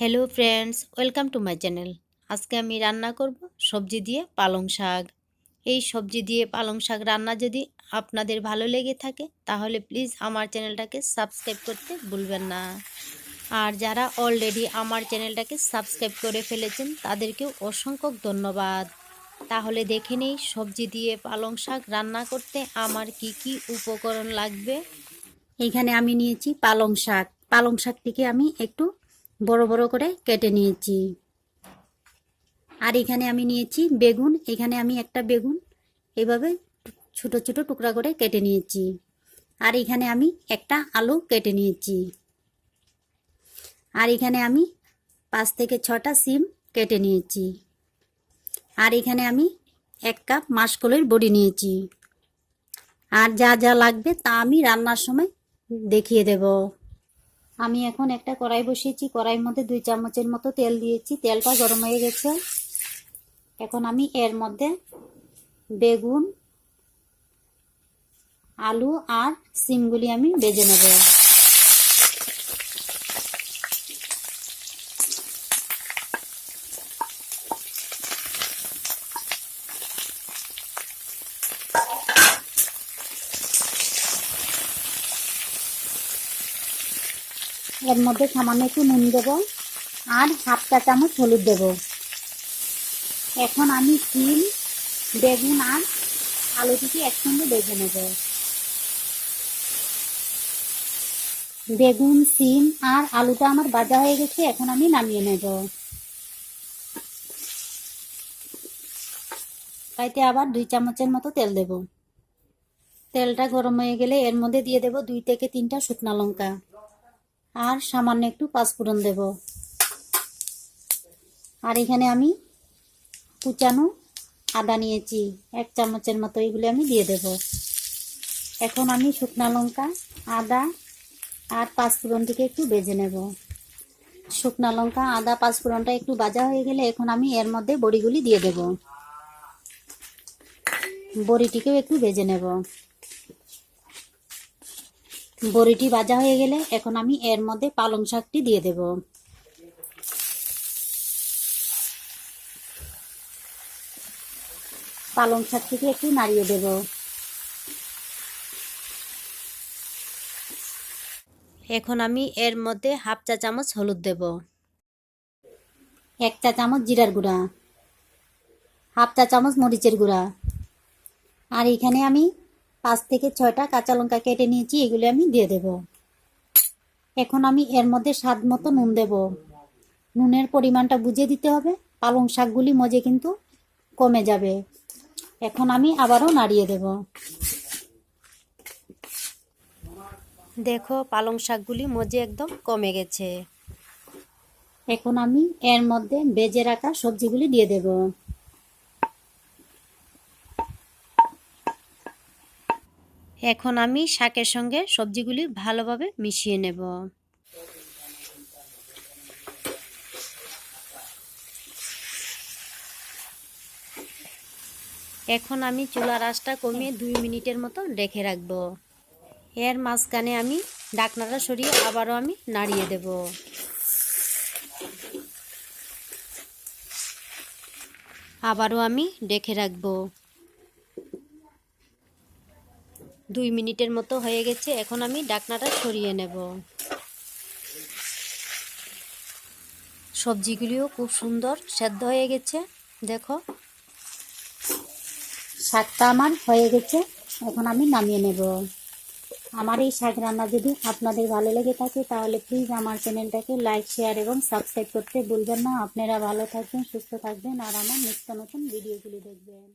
Hello friends welcome to my channel আজকে আমি রান্না করব সবজি দিয়ে পালং শাক। এই সবজি দিয়ে পালং শাক রান্না যদি আপনাদের ভালো লেগে থাকে, তাহলে প্লিজ আমার চ্যানেলটাকে সাবস্ক্রাইব করতে ভুলবেন না। আর যারা অলরেডি আমার চ্যানেলটাকে সাবস্ক্রাইব করে ফেলেছেন, তাদেরকেও অসংখ্য ধন্যবাদ। তাহলে দেখে নেই সবজি দিয়ে পালং শাক রান্না করতে আমার কি কি উপকরণ লাগবে। এখানে আমি নিয়েছি পালং শাক। পালং শাকটিকে আমি একটু বড় বড় করে কেটে নিয়েছি। আর এখানে আমি নিয়েছি বেগুন, এখানে আমি একটা বেগুন, এভাবে ছোট ছোট টুকরা করে কেটে নিয়েছি। আর এখানে আমি একটা আলু কেটে নিয়েছি। আর এখানে আমি পাঁচ থেকে ছটা সিম কেটে নিয়েছি। আর এখানে আমি এক কাপ মাসকলের বড়ি নিয়েছি। আর যা যা লাগবে তা আমি রান্নার সময় দেখিয়ে দেব। আমি এখন একটা কড়াই বসিয়েছি, কড়াইয়ের মধ্যে দুই চামচের মতো তেল দিয়েছি। তেলটা গরম হয়ে গেছে। এখন আমি এর মধ্যে বেগুন, আলু আর সিমগুলি আমি বেজে নেব। এর মধ্যে সামান্য একটু নুন দেব আর হাফ চা চামচ হলুদ দেব। এখন আমি সিম বেগুন আর আলুটিকে একসঙ্গে বেজে নেব। বেগুন, সিম আর আলুটা আমার ভাজা হয়ে গেছে, এখন আমি নামিয়ে নেব। তাইতে আবার দুই চামচের মতো তেল দেব। তেলটা গরম হয়ে গেলে এর মধ্যে দিয়ে দেব দুই থেকে তিনটা শুকনা লঙ্কা। আর সামান্য একটু পাঁচফোড়ন দেব। আর এখানে আমি কুচানো আদা নিয়েছি, এক চামচের মতো এগুলো আমি দিয়ে দেব। এখন আমি শুকনা লঙ্কা, আদা আর পাঁচফোড়নটিকে একটু বেজে নেব। শুকনা লঙ্কা, আদা, পাঁচফোড়নটা একটু ভাজা হয়ে গেলে এখন আমি এর মধ্যে বড়িগুলি দিয়ে দেব। বড়িটিকেও একটু ভেজে নেব। বড়িটি ভাজা হয়ে গেলে এখন আমি এর মধ্যে পালং শাকটি দিয়ে দেব। পালং শাকটিকে একটু নাড়িয়ে দেব। এখন আমি এর মধ্যে হাফ চা চামচ হলুদ দেব। এক চা চামচ জিরার গুঁড়া। হাফ চা চামচ মরিচের গুঁড়া। আর এখানে আমি পাঁচ থেকে ছয়টা কাঁচা লঙ্কা কেটে নিয়েছি, এগুলি আমি দিয়ে দেব। এখন আমি এর মধ্যে স্বাদ মতো নুন দেব। নুনের পরিমাণটা বুঝে দিতে হবে, পালং শাকগুলি মজে কিন্তু কমে যাবে। এখন আমি আবারও নাড়িয়ে দেব। দেখো, পালং শাকগুলি মজে একদম কমে গেছে। এখন আমি এর মধ্যে বেজে রাখা সবজিগুলি দিয়ে দেব। এখন আমি শাকের সঙ্গে সবজিগুলি ভালোভাবে মিশিয়ে নেব। এখন আমি চুলার আঁচটা কমিয়ে দুই মিনিটের মতো রেখে রাখব। এর মাঝখানে আমি ডাকনাটা সরিয়ে আবারও আমি নাড়িয়ে দেব। আবারও আমি ডেকে রাখব। দুই মিনিটের মতো হয়ে গেছে, এখন আমি ডাকনাটা সরিয়ে নেব। সবজিগুলিও খুব সুন্দর সেদ্ধ হয়ে গেছে, দেখো। শাকটা আমার হয়ে গেছে, এখন আমি নামিয়ে নেব। আমার এই শাক রান্না যদি আপনাদের ভালো লেগে থাকে, তাহলে প্লিজ আমার চ্যানেলটাকে লাইক শেয়ার এবং সাবস্ক্রাইব করতে ভুলবেন না। আপনারা ভালো থাকবেন, সুস্থ থাকবেন, আর আমার নিত্য নতুন ভিডিওগুলি দেখবেন।